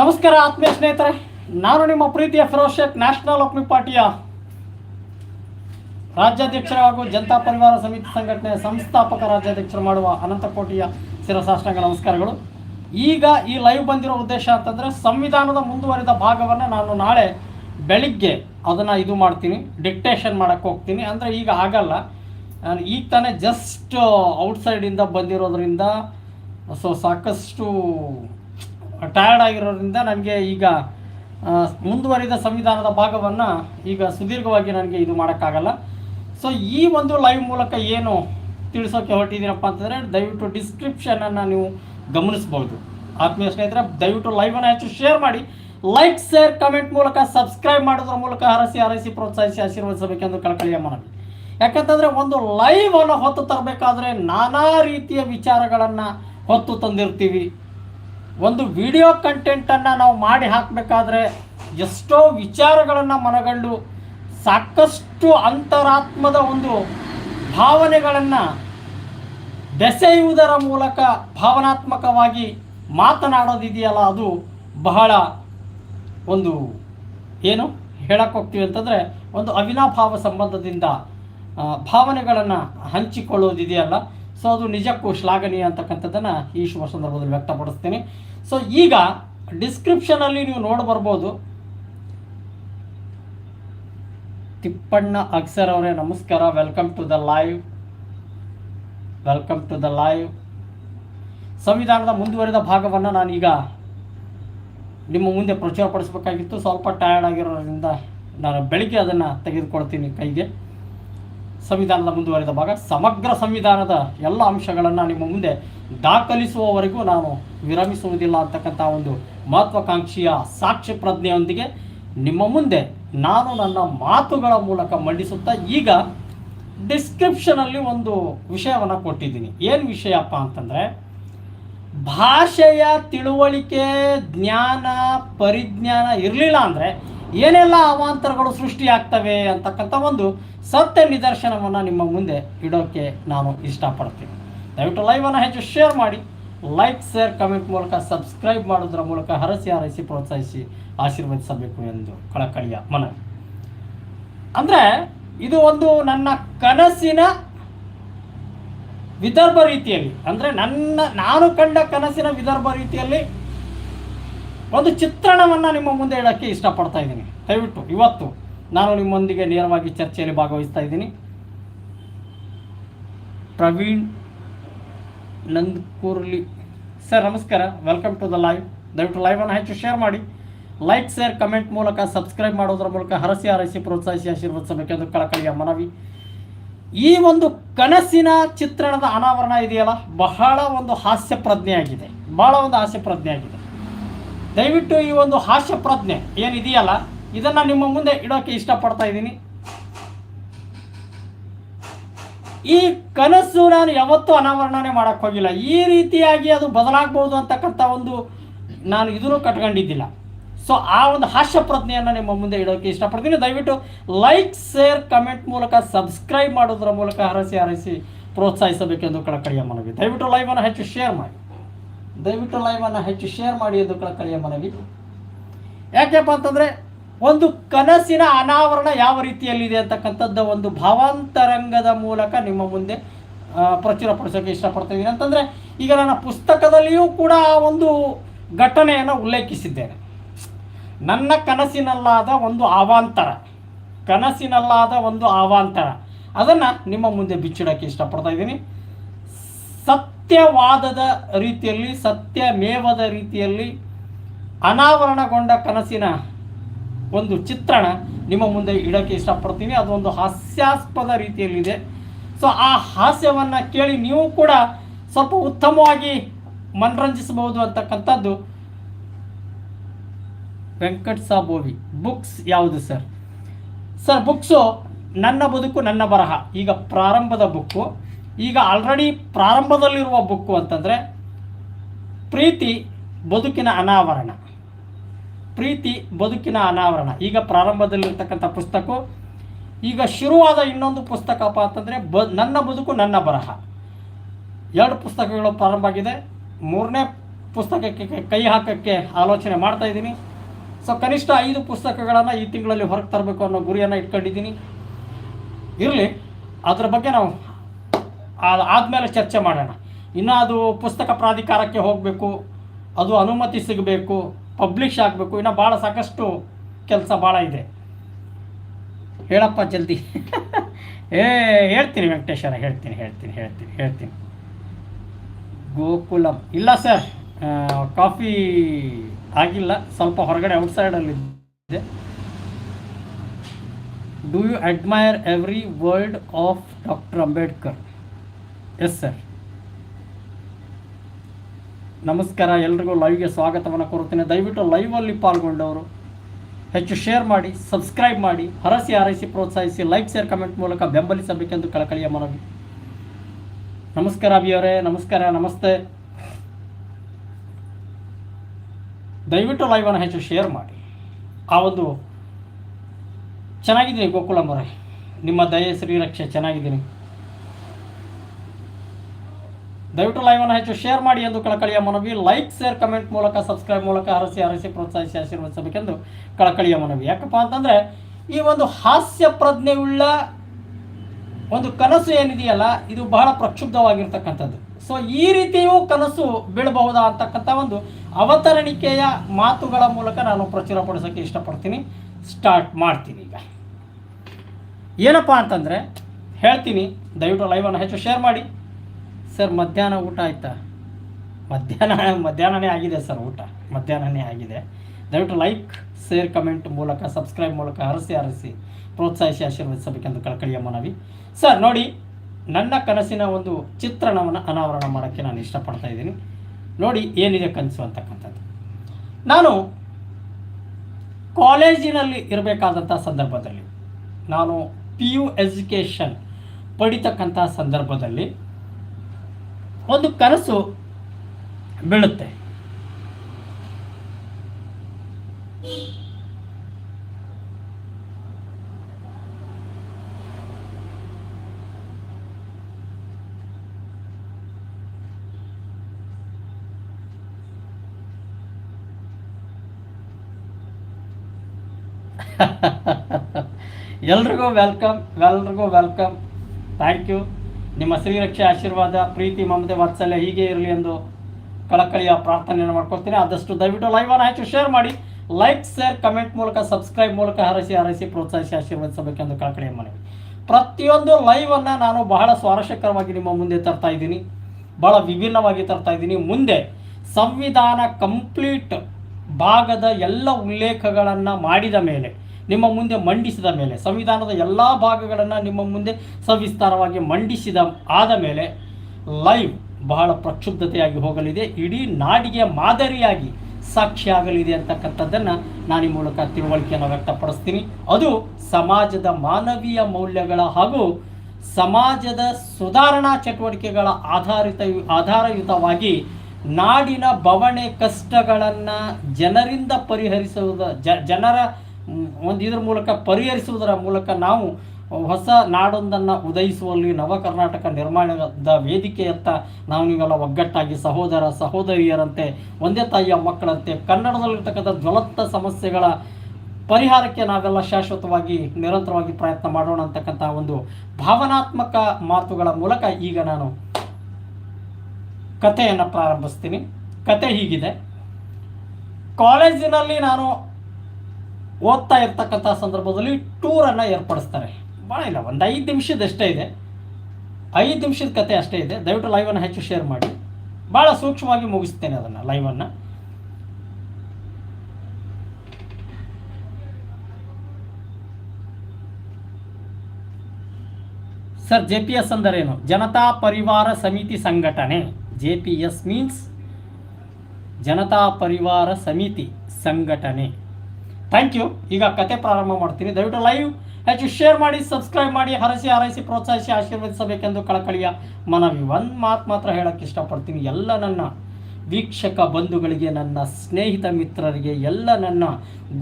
ನಮಸ್ಕಾರ ಆತ್ಮೀಯ ಸ್ನೇಹಿತರೆ, ನಾನು ನಿಮ್ಮ ಪ್ರೀತಿಯ ಫಿರೋಜ್ ಶೇಖ್ ನ್ಯಾಷನಲ್ ಒಪ್ನಿ ಪಾರ್ಟಿಯ ರಾಜ್ಯಾಧ್ಯಕ್ಷರು ಹಾಗೂ ಜನತಾ ಪರಿವಾರ ಸಮಿತಿ ಸಂಘಟನೆಯ ಸಂಸ್ಥಾಪಕ ರಾಜ್ಯಾಧ್ಯಕ್ಷರು ಮಾಡುವ ಅನಂತಕೋಟಿಯ ಶಿರಸಾಷ್ಟಾಂಗ ನಮಸ್ಕಾರಗಳು. ಈಗ ಈ ಲೈವ್ ಬಂದಿರೋ ಉದ್ದೇಶ ಅಂತಂದರೆ ಸಂವಿಧಾನದ ಮುಂದುವರಿದ ಭಾಗವನ್ನು ನಾನು ನಾಳೆ ಬೆಳಿಗ್ಗೆ ಅದನ್ನು ಇದು ಮಾಡ್ತೀನಿ ಡಿಕ್ಟೇಷನ್ ಮಾಡೋಕ್ಕೆ ಹೋಗ್ತೀನಿ. ಅಂದರೆ ಈಗ ಆಗಲ್ಲ. ಈಗ ತಾನೇ ಜಸ್ಟ್ ಔಟ್ಸೈಡಿಂದ ಬಂದಿರೋದ್ರಿಂದ ಸೊ ಸಾಕಷ್ಟು ಟಯರ್ಡ್ ಆಗಿರೋದ್ರಿಂದ ನನಗೆ ಈಗ ಮುಂದುವರಿದ ಸಂವಿಧಾನದ ಭಾಗವನ್ನು ಈಗ ಸುದೀರ್ಘವಾಗಿ ನನಗೆ ಇದು ಮಾಡೋಕ್ಕಾಗಲ್ಲ. ಸೊ ಈ ಒಂದು ಲೈವ್ ಮೂಲಕ ಏನು ತಿಳಿಸೋಕೆ ಹೊರಟಿದ್ದೀನಪ್ಪ ಅಂತಂದರೆ, ದಯವಿಟ್ಟು ಡಿಸ್ಕ್ರಿಪ್ಷನನ್ನು ನೀವು ಗಮನಿಸ್ಬೋದು. ಆತ್ಮೀಯ ಸ್ನೇಹಿತರೆ, ದಯವಿಟ್ಟು ಲೈವನ್ನು ಹೆಚ್ಚು ಶೇರ್ ಮಾಡಿ. ಲೈಕ್ ಶೇರ್ ಕಮೆಂಟ್ ಮೂಲಕ ಸಬ್ಸ್ಕ್ರೈಬ್ ಮಾಡೋದ್ರ ಮೂಲಕ ಹರಸಿ ಹರಸಿ ಪ್ರೋತ್ಸಾಹಿಸಿ ಆಶೀರ್ವದಿಸಬೇಕೆಂದು ಕಳಕಳಿಯ ಮನವಿ ಯಾಕಂತಂದರೆ ಒಂದು ಲೈವನ್ನು ಹೊತ್ತು ತರಬೇಕಾದ್ರೆ ನಾನಾ ರೀತಿಯ ವಿಚಾರಗಳನ್ನು ಹೊತ್ತು ತಂದಿರ್ತೀವಿ. ಒಂದು ವಿಡಿಯೋ ಕಂಟೆಂಟನ್ನು ನಾವು ಮಾಡಿ ಹಾಕಬೇಕಾದ್ರೆ ಎಷ್ಟೋ ವಿಚಾರಗಳನ್ನು ಮನಗಂಡು ಸಾಕಷ್ಟು ಅಂತರಾತ್ಮದ ಒಂದು ಭಾವನೆಗಳನ್ನು ಬೆಸೆಯುವುದರ ಮೂಲಕ ಭಾವನಾತ್ಮಕವಾಗಿ ಮಾತನಾಡೋದಿದೆಯಲ್ಲ ಅದು ಬಹಳ ಒಂದು ಏನು ಹೇಳಕ್ಕೆ ಹೋಗ್ತೀವಿ ಅಂತಂದರೆ ಒಂದು ಅವಿನಾಭಾವ ಸಂಬಂಧದಿಂದ ಭಾವನೆಗಳನ್ನು ಹಂಚಿಕೊಳ್ಳೋದಿದೆಯಲ್ಲ ಸೊ ಅದು ನಿಜಕ್ಕೂ ಶ್ಲಾಘನೀಯ ಅಂತಕ್ಕಂಥದ್ದನ್ನು ಈ ಶುಭ ಸಂದರ್ಭದಲ್ಲಿ ವ್ಯಕ್ತಪಡಿಸ್ತೀನಿ. ಸೊ ಈಗ ಡಿಸ್ಕ್ರಿಪ್ಷನಲ್ಲಿ ನೀವು ನೋಡಿ ಬರ್ಬೋದು. ತಿಪ್ಪಣ್ಣ ಅಕ್ಸರ್ ಅವರೇ, ನಮಸ್ಕಾರ. Welcome to the live welcome to the live ಸಂವಿಧಾನದ ಮುಂದುವರಿದ ಭಾಗವನ್ನು ನಾನೀಗ ನಿಮ್ಮ ಮುಂದೆ ಪ್ರಚುರಪಡಿಸಬೇಕಾಗಿತ್ತು. ಸ್ವಲ್ಪ ಟಯರ್ಡ್ ಆಗಿರೋದ್ರಿಂದ ನಾನು ಬೆಳಿಗ್ಗೆ ಅದನ್ನು ತೆಗೆದುಕೊಳ್ತೀನಿ ಕೈಗೆ. ಸಂವಿಧಾನದ ಮುಂದುವರೆದ ಭಾಗ. ಸಮಗ್ರ ಸಂವಿಧಾನದ ಎಲ್ಲ ಅಂಶಗಳನ್ನು ನಿಮ್ಮ ಮುಂದೆ ದಾಖಲಿಸುವವರೆಗೂ ನಾನು ವಿರಮಿಸುವುದಿಲ್ಲ ಅಂತಕ್ಕಂಥ ಒಂದು ಮಹತ್ವಾಕಾಂಕ್ಷಿಯ ಸಾಕ್ಷ್ಯ ಪ್ರಜ್ಞೆಯೊಂದಿಗೆ ನಿಮ್ಮ ಮುಂದೆ ನಾನು ನನ್ನ ಮಾತುಗಳ ಮೂಲಕ ಮಂಡಿಸುತ್ತಾ ಈಗ ಡಿಸ್ಕ್ರಿಪ್ಷನಲ್ಲಿ ಒಂದು ವಿಷಯವನ್ನು ಕೊಟ್ಟಿದ್ದೀನಿ. ಏನು ವಿಷಯಪ್ಪ ಅಂತಂದರೆ, ಭಾಷೆಯ ತಿಳುವಳಿಕೆ, ಜ್ಞಾನ, ಪರಿಜ್ಞಾನ ಇರಲಿಲ್ಲ ಅಂದರೆ ಏನೆಲ್ಲ ಅವಾಂತರಗಳು ಸೃಷ್ಟಿಯಾಗ್ತವೆ ಅಂತಕ್ಕಂಥ ಒಂದು ಸತ್ಯ ನಿದರ್ಶನವನ್ನು ನಿಮ್ಮ ಮುಂದೆ ಇಡೋಕ್ಕೆ ನಾನು ಇಷ್ಟಪಡ್ತೀನಿ. ದಯವಿಟ್ಟು ಲೈವನ್ನು ಹೆಚ್ಚು ಶೇರ್ ಮಾಡಿ ಲೈಕ್ ಶೇರ್ ಕಮೆಂಟ್ ಮೂಲಕ ಸಬ್ಸ್ಕ್ರೈಬ್ ಮಾಡೋದ್ರ ಮೂಲಕ ಹರಸಿ ಹರಸಿ ಪ್ರೋತ್ಸಾಹಿಸಿ ಆಶೀರ್ವದಿಸಬೇಕು ಎಂದು ಕಳಕಳಿಯ ಮನವಿ. ಅಂದರೆ ಇದು ಒಂದು ನನ್ನ ಕನಸಿನ ವಿದರ್ಭ ರೀತಿಯಲ್ಲಿ, ಅಂದರೆ ನನ್ನ, ನಾನು ಕಂಡ ಕನಸಿನ ವಿದರ್ಭ ರೀತಿಯಲ್ಲಿ ಒಂದು ಚಿತ್ರಣವನ್ನು ನಿಮ್ಮ ಮುಂದೆ ಹೇಳೋಕ್ಕೆ ಇಷ್ಟಪಡ್ತಾ ಇದ್ದೀನಿ. ದಯವಿಟ್ಟು ಇವತ್ತು ನಾನು ನಿಮ್ಮೊಂದಿಗೆ ನೇರವಾಗಿ ಚರ್ಚೆಯಲ್ಲಿ ಭಾಗವಹಿಸ್ತಾ ಇದ್ದೀನಿ. ಪ್ರವೀಣ್ ನಂದ್ಕೂರ್ಲಿ. ಸರ್, ನಮಸ್ಕಾರ. ವೆಲ್ಕಮ್ ಟು ದ ಲೈವ್ ದಯವಿಟ್ಟು ಲೈವನ್ನು ಹೆಚ್ಚು ಶೇರ್ ಮಾಡಿ. ಲೈಕ್ ಶೇರ್ ಕಮೆಂಟ್ ಮೂಲಕ ಸಬ್ಸ್ಕ್ರೈಬ್ ಮಾಡೋದ್ರ ಮೂಲಕ ಹರಸಿ ಹರಸಿ ಪ್ರೋತ್ಸಾಹಿಸಿ ಆಶೀರ್ವದಿಸಬೇಕೆಂದು ಕಳಕಳಿಯ ಮನವಿ. ಈ ಒಂದು ಕನಸಿನ ಚಿತ್ರಣದ ಅನಾವರಣ ಇದೆಯಲ್ಲ? ಬಹಳ ಒಂದು ಹಾಸ್ಯ ಪ್ರಜ್ಞೆಯಾಗಿದೆ ಬಹಳ ಒಂದು ಹಾಸ್ಯ ಪ್ರಜ್ಞೆಯಾಗಿದೆ ದಯವಿಟ್ಟು ಈ ಒಂದು ಹಾಸ್ಯ ಪ್ರಜ್ಞೆ ಏನಿದೆಯಲ್ಲ, ಇದನ್ನು ನಿಮ್ಮ ಮುಂದೆ ಇಡೋಕೆ ಇಷ್ಟಪಡ್ತಾ ಇದ್ದೀನಿ. ಈ ಕನಸು ನಾನು ಯಾವತ್ತೂ ಅನಾವರಣನೇ ಮಾಡೋಕ್ಕೆ ಹೋಗಿಲ್ಲ. ಈ ರೀತಿಯಾಗಿ ಅದು ಬದಲಾಗ್ಬೋದು ಅಂತಕ್ಕಂಥ ಒಂದು ನಾನು ಇದನ್ನು ಕಟ್ಕೊಂಡಿದ್ದಿಲ್ಲ. ಸೊ ಆ ಒಂದು ಹಾಸ್ಯ ಪ್ರಜ್ಞೆಯನ್ನು ನಿಮ್ಮ ಮುಂದೆ ಇಡೋಕೆ ಇಷ್ಟಪಡ್ತೀನಿ. ದಯವಿಟ್ಟು ಲೈಕ್ ಶೇರ್ ಕಮೆಂಟ್ ಮೂಲಕ ಸಬ್ಸ್ಕ್ರೈಬ್ ಮಾಡೋದ್ರ ಮೂಲಕ ಹರಸಿ ಹರಸಿ ಪ್ರೋತ್ಸಾಹಿಸಬೇಕೆಂದು ಕಳಕಳಿಯ ಮನವಿ. ದಯವಿಟ್ಟು ಲೈವನ್ನು ಹೆಚ್ಚು ಶೇರ್ ಮಾಡಿ. ದಯವಿಟ್ಟು ಲೈವನ್ನು ಹೆಚ್ಚು ಶೇರ್ ಮಾಡಿ ಎಂದು ಕಳಕಳಿಯ ಮನವಿ. ಯಾಕೆಪ್ಪ ಅಂತಂದರೆ, ಒಂದು ಕನಸಿನ ಅನಾವರಣ ಯಾವ ರೀತಿಯಲ್ಲಿದೆ ಅಂತಕ್ಕಂಥದ್ದು ಒಂದು ಭಾವಾಂತರಂಗದ ಮೂಲಕ ನಿಮ್ಮ ಮುಂದೆ ಪ್ರಚುರಪಡಿಸೋಕೆ ಇಷ್ಟಪಡ್ತಿದ್ದೀನಿ ಅಂತಂದರೆ ಈಗ ನನ್ನ ಪುಸ್ತಕದಲ್ಲಿಯೂ ಕೂಡ ಆ ಒಂದು ಘಟನೆಯನ್ನು ಉಲ್ಲೇಖಿಸಿದ್ದೇನೆ. ನನ್ನ ಕನಸಿನಲ್ಲಾದ ಒಂದು ಆವಾಂತರ. ಕನಸಿನಲ್ಲಾದ ಒಂದು ಆವಾಂತರ. ಅದನ್ನು ನಿಮ್ಮ ಮುಂದೆ ಬಿಚ್ಚಿಡೋಕ್ಕೆ ಇಷ್ಟಪಡ್ತಾ ಇದ್ದೀನಿ. ಸತ್ಯವಾದದ ರೀತಿಯಲ್ಲಿ, ಸತ್ಯಮೇವದ ರೀತಿಯಲ್ಲಿ ಅನಾವರಣಗೊಂಡ ಕನಸಿನ ಒಂದು ಚಿತ್ರಣ ನಿಮ್ಮ ಮುಂದೆ ಇಡೋಕ್ಕೆ ಇಷ್ಟಪಡ್ತೀನಿ. ಅದೊಂದು ಹಾಸ್ಯಾಸ್ಪದ ರೀತಿಯಲ್ಲಿದೆ. ಸೊ ಆ ಹಾಸ್ಯವನ್ನು ಕೇಳಿ ನೀವು ಕೂಡ ಸ್ವಲ್ಪ ಉತ್ತಮವಾಗಿ ಮನರಂಜಿಸಬಹುದು ಅಂತಕ್ಕಂಥದ್ದು ವೆಂಕಟ್ ಸಾಬೋವಿ ಬುಕ್ಸ್ ಯಾವುದು ಸರ್? ಸರ್, ಬುಕ್ಸು ನನ್ನ ಬದುಕು, ನನ್ನ ಬರಹ. ಈಗ ಪ್ರಾರಂಭದ ಬುಕ್ಕು. ಈಗ ಆಲ್ರೆಡಿ ಪ್ರಾರಂಭದಲ್ಲಿರುವ ಬುಕ್ಕು ಅಂತಂದರೆ ಪ್ರೀತಿ ಬದುಕಿನ ಅನಾವರಣ. ಪ್ರೀತಿ ಬದುಕಿನ ಅನಾವರಣ. ಈಗ ಪ್ರಾರಂಭದಲ್ಲಿರ್ತಕ್ಕಂಥ ಪುಸ್ತಕ ಈಗ ಶುರುವಾದ ಇನ್ನೊಂದು ಪುಸ್ತಕಪ್ಪ ಅಂತಂದರೆ ಬ ನನ್ನ ಬದುಕು ನನ್ನ ಬರಹ. ಎರಡು ಪುಸ್ತಕಗಳು ಪ್ರಾರಂಭ ಆಗಿದೆ. ಮೂರನೇ ಪುಸ್ತಕಕ್ಕೆ ಕೈ- ಹಾಕೋಕ್ಕೆ ಆಲೋಚನೆ ಮಾಡ್ತಾ ಇದ್ದೀನಿ. ಸೊ ಕನಿಷ್ಠ ಐದು ಪುಸ್ತಕಗಳನ್ನು ಈ ತಿಂಗಳಲ್ಲಿ ಹೊರಗೆ ತರಬೇಕು ಅನ್ನೋ ಗುರಿಯನ್ನು ಇಟ್ಕೊಂಡಿದ್ದೀನಿ. ಇರಲಿ, ಅದರ ಬಗ್ಗೆ ನಾವು ಆ- ಆದಮೇಲೆ ಚರ್ಚೆ ಮಾಡೋಣ. ಇನ್ನು ಅದು ಪುಸ್ತಕ ಪ್ರಾಧಿಕಾರಕ್ಕೆ ಹೋಗಬೇಕು, ಅದು ಅನುಮತಿ ಸಿಗಬೇಕು ಪಬ್ಲಿಷ್ ಆಗಬೇಕು, ಇನ್ನು ಭಾಳ ಸಾಕಷ್ಟು ಕೆಲಸ ಭಾಳ ಇದೆ. ಹೇಳಪ್ಪ ಜಲ್ದಿ. ಏ, ಹೇಳ್ತೀನಿ ವೆಂಕಟೇಶ್ವರ, ಹೇಳ್ತೀನಿ ಹೇಳ್ತೀನಿ ಹೇಳ್ತೀನಿ ಹೇಳ್ತೀನಿ. ಗೋಕುಲಂ. ಇಲ್ಲ ಸರ್ ಕಾಫಿ ಆಗಿಲ್ಲ, ಸ್ವಲ್ಪ ಹೊರಗಡೆ ಔಟ್ಸೈಡಲ್ಲಿ ಇದೆ. Do you admire every word of doctor Ambedkar yes sir ನಮಸ್ಕಾರ, ಎಲ್ರಿಗೂ ಲೈವ್ಗೆ ಸ್ವಾಗತವನ್ನು ಕೋರುತ್ತೇನೆ. ದಯವಿಟ್ಟು ಲೈವಲ್ಲಿ ಪಾಲ್ಗೊಂಡವರು ಹೆಚ್ಚು ಶೇರ್ ಮಾಡಿ ಸಬ್ಸ್ಕ್ರೈಬ್ ಮಾಡಿ, ಹರಸಿ ಹಾರೈಸಿ ಪ್ರೋತ್ಸಾಹಿಸಿ ಲೈಕ್ ಶೇರ್ ಕಮೆಂಟ್ ಮೂಲಕ ಬೆಂಬಲಿಸಬೇಕೆಂದು ಕಳಕಳಿಯ ಮನವಿ. ನಮಸ್ಕಾರ ಅಭಿಯವರೇ, ನಮಸ್ಕಾರ, ನಮಸ್ತೆ. ದಯವಿಟ್ಟು ಲೈವನ್ನು ಹೆಚ್ಚು ಶೇರ್ ಮಾಡಿ. ಆ ಒಂದು ಚೆನ್ನಾಗಿದ್ದೀನಿ ಗೋಕುಲಂ ಅವರೇ ನಿಮ್ಮ ದಯೆ, ಶ್ರೀರಕ್ಷೆ ಚೆನ್ನಾಗಿದ್ದೀನಿ. ದಯವಿಟ್ಟು ಲೈವನ್ನು ಹೆಚ್ಚು ಶೇರ್ ಮಾಡಿ ಎಂದು ಕಳಕಳಿಯ ಮನವಿ. ಲೈಕ್ ಶೇರ್ ಕಮೆಂಟ್ ಮೂಲಕ ಸಬ್ಸ್ಕ್ರೈಬ್ ಮೂಲಕ ಹರಸಿ ಹರಸಿ ಪ್ರೋತ್ಸಾಹಿಸಿ, ಆಶೀರ್ವದಿಸಬೇಕೆಂದು ಕಳಕಳಿಯ ಮನವಿ. ಯಾಕಪ್ಪ ಅಂತಂದರೆ, ಈ ಒಂದು ಹಾಸ್ಯ ಪ್ರಜ್ಞೆಯುಳ್ಳ ಒಂದು ಕನಸು ಏನಿದೆಯಲ್ಲ, ಇದು ಬಹಳ ಪ್ರಕ್ಷುಬ್ಧವಾಗಿರ್ತಕ್ಕಂಥದ್ದು. ಸೊ ಈ ರೀತಿಯೂ ಕನಸು ಬೀಳಬಹುದಾ ಅಂತಕ್ಕಂಥ ಒಂದು ಅವತರಣಿಕೆಯ ಮಾತುಗಳ ಮೂಲಕ ನಾನು ಪ್ರಚುರಪಡಿಸೋಕ್ಕೆ ಇಷ್ಟಪಡ್ತೀನಿ. ಸ್ಟಾರ್ಟ್ ಮಾಡ್ತೀನಿ ಈಗ. ಏನಪ್ಪ ಅಂತಂದರೆ, ಹೇಳ್ತೀನಿ. ದಯವಿಟ್ಟು ಲೈವನ್ನು ಹೆಚ್ಚು ಶೇರ್ ಮಾಡಿ. ಸರ್, ಮಧ್ಯಾಹ್ನ ಊಟ ಆಯ್ತಾ? ಮಧ್ಯಾಹ್ನ, ಮಧ್ಯಾಹ್ನನೇ ಆಗಿದೆ ಸರ್ ಊಟ. ಮಧ್ಯಾಹ್ನನೇ ಆಗಿದೆ. ದಯವಿಟ್ಟು ಲೈಕ್, ಶೇರ್, ಕಮೆಂಟ್ ಮೂಲಕ, ಸಬ್ಸ್ಕ್ರೈಬ್ ಮೂಲಕ ಹರಸಿ ಹರಸಿ ಪ್ರೋತ್ಸಾಹಿಸಿ, ಆಶೀರ್ವದಿಸಬೇಕೆಂದು ಕಳಕಳಿಯ ಮನವಿ ಸರ್, ನೋಡಿ, ನನ್ನ ಕನಸಿನ ಒಂದು ಚಿತ್ರಣವನ್ನು ಅನಾವರಣ ಮಾಡೋಕ್ಕೆ ನಾನು ಇಷ್ಟಪಡ್ತಾ ಇದ್ದೀನಿ. ನೋಡಿ, ಏನಿದೆ ಕನಸು ಅಂತಕ್ಕಂಥದ್ದು. ನಾನು ಕಾಲೇಜಿನಲ್ಲಿ ಇರಬೇಕಾದಂಥ ಸಂದರ್ಭದಲ್ಲಿ, ನಾನು ಪಿ ಯು ಎಜುಕೇಷನ್ ಪಡಿತಕ್ಕಂಥ ಸಂದರ್ಭದಲ್ಲಿ ಒಂದು ಕನಸು ಬೀಳುತ್ತೆ. ಎಲ್ರಿಗೂ ವೆಲ್ಕಮ್ ಎಲ್ರಿಗೂ ವೆಲ್ಕಮ್ ಥ್ಯಾಂಕ್ ಯು ನಿಮ್ಮ ಶ್ರೀರಕ್ಷೆ ಆಶೀರ್ವಾದ, ಪ್ರೀತಿ, ಮಮತೆ, ವಾತ್ಸಲ್ಯ ಹೀಗೆ ಇರಲಿ ಎಂದು ಕಳಕಳಿಯ ಪ್ರಾರ್ಥನೆಯನ್ನು ಮಾಡ್ಕೊಳ್ತೀನಿ. ಆದಷ್ಟು ದಯವಿಟ್ಟು ಲೈವನ್ನು ಹೆಚ್ಚು ಶೇರ್ ಮಾಡಿ. ಲೈಕ್ ಶೇರ್ ಕಮೆಂಟ್ ಮೂಲಕ ಸಬ್ಸ್ಕ್ರೈಬ್ ಮೂಲಕ ಹರಸಿ ಹರಸಿ, ಪ್ರೋತ್ಸಾಹಿಸಿ ಆಶೀರ್ವದಿಸಬೇಕೆಂದು ಕಳಕಳಿಯ ಮನವಿ. ಪ್ರತಿಯೊಂದು ಲೈವನ್ನು ನಾನು ಬಹಳ ಸ್ವಾರಸ್ಯಕರವಾಗಿ ನಿಮ್ಮ ಮುಂದೆ ತರ್ತಾ ಇದ್ದೀನಿ. ಬಹಳ ವಿಭಿನ್ನವಾಗಿ ತರ್ತಾ ಇದ್ದೀನಿ. ಮುಂದೆ ಸಂವಿಧಾನ ಕಂಪ್ಲೀಟ್ ಭಾಗದ ಎಲ್ಲ ಉಲ್ಲೇಖಗಳನ್ನು ಮಾಡಿದ ಮೇಲೆ ನಿಮ್ಮ ಮುಂದೆ ಮಂಡಿಸಿದ ಮೇಲೆ, ಸಂವಿಧಾನದ ಎಲ್ಲ ಭಾಗಗಳನ್ನು ನಿಮ್ಮ ಮುಂದೆ ಸವಿಸ್ತಾರವಾಗಿ ಮಂಡಿಸಿದ ಆದ ಮೇಲೆ ಲೈವ್ ಬಹಳ ಪ್ರಕ್ಷುಬ್ಧತೆಯಾಗಿ ಹೋಗಲಿದೆ. ಇಡೀ ನಾಡಿಗೆ ಮಾದರಿಯಾಗಿ ಸಾಕ್ಷಿಯಾಗಲಿದೆ ಅಂತಕ್ಕಂಥದ್ದನ್ನು ನಾನು ಈ ಮೂಲಕ ತಿಳುವಳಿಕೆಯನ್ನು ವ್ಯಕ್ತಪಡಿಸ್ತೀನಿ. ಅದು ಸಮಾಜದ ಮಾನವೀಯ ಮೌಲ್ಯಗಳ ಹಾಗೂ ಸಮಾಜದ ಸುಧಾರಣಾ ಚಟುವಟಿಕೆಗಳ ಆಧಾರಿತ ಆಧಾರಯುತವಾಗಿ ನಾಡಿನ ಬವಣೆ ಕಷ್ಟಗಳನ್ನು ಜನರಿಂದ ಪರಿಹರಿಸುವುದ ಜನರ ಒಂದು ಇದ್ರ ಮೂಲಕ ಪರಿಹರಿಸುವುದರ ಮೂಲಕ ನಾವು ಹೊಸ ನಾಡೊಂದನ್ನು ಉದಯಿಸುವಲ್ಲಿ ನವ ಕರ್ನಾಟಕ ನಿರ್ಮಾಣದ ವೇದಿಕೆಯತ್ತ ನಾವು ನೀವೆಲ್ಲ ಒಗ್ಗಟ್ಟಾಗಿ ಸಹೋದರ ಸಹೋದರಿಯರಂತೆ, ಒಂದೇ ತಾಯಿಯ ಮಕ್ಕಳಂತೆ, ಕನ್ನಡದಲ್ಲಿರ್ತಕ್ಕಂಥ ಜ್ವಲಂತ ಸಮಸ್ಯೆಗಳ ಪರಿಹಾರಕ್ಕೆ ನಾವೆಲ್ಲ ಶಾಶ್ವತವಾಗಿ ನಿರಂತರವಾಗಿ ಪ್ರಯತ್ನ ಮಾಡೋಣ ಅಂತಕ್ಕಂಥ ಒಂದು ಭಾವನಾತ್ಮಕ ಮಾತುಗಳ ಮೂಲಕ ಈಗ ನಾನು ಕಥೆಯನ್ನು ಪ್ರಾರಂಭಿಸ್ತೀನಿ. ಕತೆ ಹೀಗಿದೆ. ಕಾಲೇಜಿನಲ್ಲಿ ನಾನು ಓದ್ತಾ ಇರ್ತಕ್ಕಂಥ ಸಂದರ್ಭದಲ್ಲಿ ಟೂರನ್ನು ಏರ್ಪಡಿಸ್ತಾರೆ. ಭಾಳ ಇಲ್ಲ, ಒಂದು ಐದು ನಿಮಿಷದಷ್ಟೇ ಇದೆ. ಐದು ನಿಮಿಷದ ಕತೆ ಅಷ್ಟೇ ಇದೆ. ದಯವಿಟ್ಟು ಲೈವನ್ನು ಹೆಚ್ಚು ಶೇರ್ ಮಾಡಿ. ಭಾಳ ಸೂಕ್ಷ್ಮವಾಗಿ ಮುಗಿಸ್ತೇನೆ ಅದನ್ನು ಲೈವನ್ನು ಸರ್ ಜೆ ಪಿ ಎಸ್ ಅಂದರೇನು? ಜನತಾ ಪರಿವಾರ ಸಮಿತಿ ಸಂಘಟನೆ. J P S means Janata ಪರಿವಾರ ಸಮಿತಿ ಸಂಘಟನೆ. ಥ್ಯಾಂಕ್ ಯು ಈಗ ಕತೆ ಪ್ರಾರಂಭ ಮಾಡ್ತೀನಿ. ದಯವಿಟ್ಟು ಲೈವ್ ಹೆಚ್ಚು ಶೇರ್ ಮಾಡಿ ಸಬ್ಸ್ಕ್ರೈಬ್ ಮಾಡಿ, ಹರಸಿ ಹಾರೈಸಿ ಪ್ರೋತ್ಸಾಹಿಸಿ ಆಶೀರ್ವದಿಸಬೇಕೆಂದು ಕಳಕಳಿಯ ಮನವಿ. ಒಂದು ಮಾತು ಮಾತ್ರ ಹೇಳೋಕ್ಕೆ ಇಷ್ಟಪಡ್ತೀನಿ. ಎಲ್ಲ ನನ್ನ ವೀಕ್ಷಕ ಬಂಧುಗಳಿಗೆ, ನನ್ನ ಸ್ನೇಹಿತ ಮಿತ್ರರಿಗೆ, ಎಲ್ಲ ನನ್ನ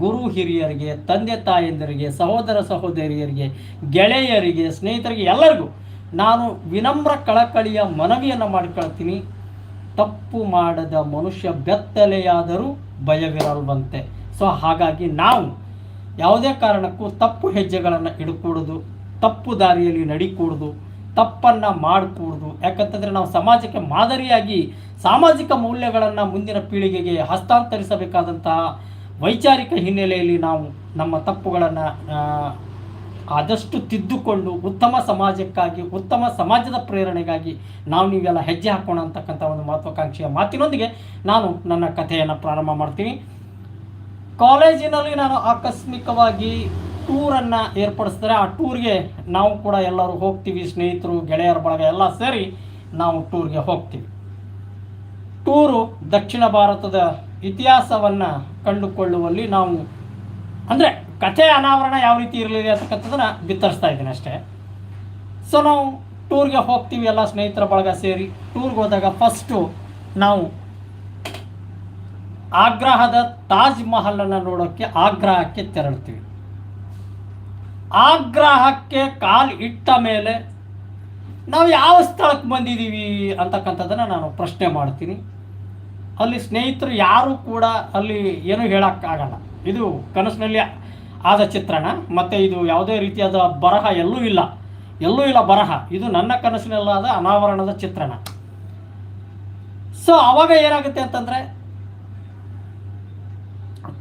ಗುರು ಹಿರಿಯರಿಗೆ, ತಂದೆ ತಾಯಂದಿರಿಗೆ, ಸಹೋದರ ಸಹೋದರಿಯರಿಗೆ, ಗೆಳೆಯರಿಗೆ, ಸ್ನೇಹಿತರಿಗೆ, ಎಲ್ಲರಿಗೂ ನಾನು ವಿನಮ್ರ ಕಳಕಳಿಯ ಮನವಿಯನ್ನು ಮಾಡಿಕೊಳ್ತೀನಿ. ತಪ್ಪು ಮಾಡದ ಮನುಷ್ಯ ಬೆತ್ತಲೆಯಾದರೂ ಭಯವಿರಲ್ವಂತೆ. ಸೊ ಹಾಗಾಗಿ ನಾವು ಯಾವುದೇ ಕಾರಣಕ್ಕೂ ತಪ್ಪು ಹೆಜ್ಜೆಗಳನ್ನು ಇಡಕೂಡುದು, ತಪ್ಪು ದಾರಿಯಲ್ಲಿ ನಡಿಕೂಡುದು, ತಪ್ಪನ್ನು ಮಾಡಕೂಡ್ದು. ಯಾಕಂತಂದರೆ ನಾವು ಸಮಾಜಕ್ಕೆ ಮಾದರಿಯಾಗಿ ಸಾಮಾಜಿಕ ಮೌಲ್ಯಗಳನ್ನು ಮುಂದಿನ ಪೀಳಿಗೆಗೆ ಹಸ್ತಾಂತರಿಸಬೇಕಾದಂತಹ ವೈಚಾರಿಕ ಹಿನ್ನೆಲೆಯಲ್ಲಿ ನಾವು ನಮ್ಮ ತಪ್ಪುಗಳನ್ನು ಆದಷ್ಟು ತಿದ್ದುಕೊಂಡು ಉತ್ತಮ ಸಮಾಜಕ್ಕಾಗಿ, ಉತ್ತಮ ಸಮಾಜದ ಪ್ರೇರಣೆಗಾಗಿ ನಾವು ನೀವೆಲ್ಲ ಹೆಜ್ಜೆ ಹಾಕೋಣ ಅಂತಕ್ಕಂಥ ಒಂದು ಮಹತ್ವಾಕಾಂಕ್ಷೆಯ ಮಾತಿನೊಂದಿಗೆ ನಾನು ನನ್ನ ಕಥೆಯನ್ನು ಪ್ರಾರಂಭ ಮಾಡ್ತೀನಿ. ಕಾಲೇಜಿನಲ್ಲಿ ನಾನು ಆಕಸ್ಮಿಕವಾಗಿ ಟೂರನ್ನು ಏರ್ಪಡಿಸಿದ್ರೆ ಆ ಟೂರ್ಗೆ ನಾವು ಕೂಡ ಎಲ್ಲರೂ ಹೋಗ್ತೀವಿ, ಸ್ನೇಹಿತರು, ಗೆಳೆಯರ ಬಳಗ ಎಲ್ಲ ಸೇರಿ ನಾವು ಟೂರ್ಗೆ ಹೋಗ್ತೀವಿ. ಟೂರು ದಕ್ಷಿಣ ಭಾರತದ ಇತಿಹಾಸವನ್ನು ಕಂಡುಕೊಳ್ಳುವಲ್ಲಿ ನಾವು ಅಂದರೆ ಕಥೆ ಅನಾವರಣ ಯಾವ ರೀತಿ ಇರಲಿದೆ ಅಂತಕ್ಕಂಥದ್ದನ್ನು ಬಿತ್ತರಿಸ್ತಾ ಇದ್ದೀನಿ ಅಷ್ಟೇ. ಸೊ ನಾವು ಟೂರ್ಗೆ ಹೋಗ್ತೀವಿ ಎಲ್ಲ ಸ್ನೇಹಿತರ ಬಳಗ ಸೇರಿ. ಟೂರ್ಗೆ ಹೋದಾಗ ಫಸ್ಟು ನಾವು ಆಗ್ರಾಹದ ತಾಜ್ ಮಹಲನ್ನು ನೋಡೋಕ್ಕೆ ಆಗ್ರಹಕ್ಕೆ ತೆರಳ್ತೀವಿ. ಆಗ್ರಹಕ್ಕೆ ಕಾಲು ಇಟ್ಟ ಮೇಲೆ ನಾವು ಯಾವ ಸ್ಥಳಕ್ಕೆ ಬಂದಿದ್ದೀವಿ ಅಂತಕ್ಕಂಥದ್ದನ್ನು ನಾನು ಪ್ರಶ್ನೆ ಮಾಡ್ತೀನಿ. ಅಲ್ಲಿ ಸ್ನೇಹಿತರು ಯಾರೂ ಕೂಡ ಅಲ್ಲಿ ಏನೂ ಹೇಳೋಕ್ಕಾಗಲ್ಲ ಇದು ಕನಸಿನಲ್ಲಿ ಆದ ಚಿತ್ರಣ, ಮತ್ತು ಇದು ಯಾವುದೇ ರೀತಿಯಾದ ಬರಹ ಎಲ್ಲೂ ಇಲ್ಲ. ಎಲ್ಲೂ ಇಲ್ಲ ಬರಹ. ಇದು ನನ್ನ ಕನಸಿನಲ್ಲಾದ ಅನಾವರಣದ ಚಿತ್ರಣ. ಸೊ ಅವಾಗ ಏನಾಗುತ್ತೆ ಅಂತಂದರೆ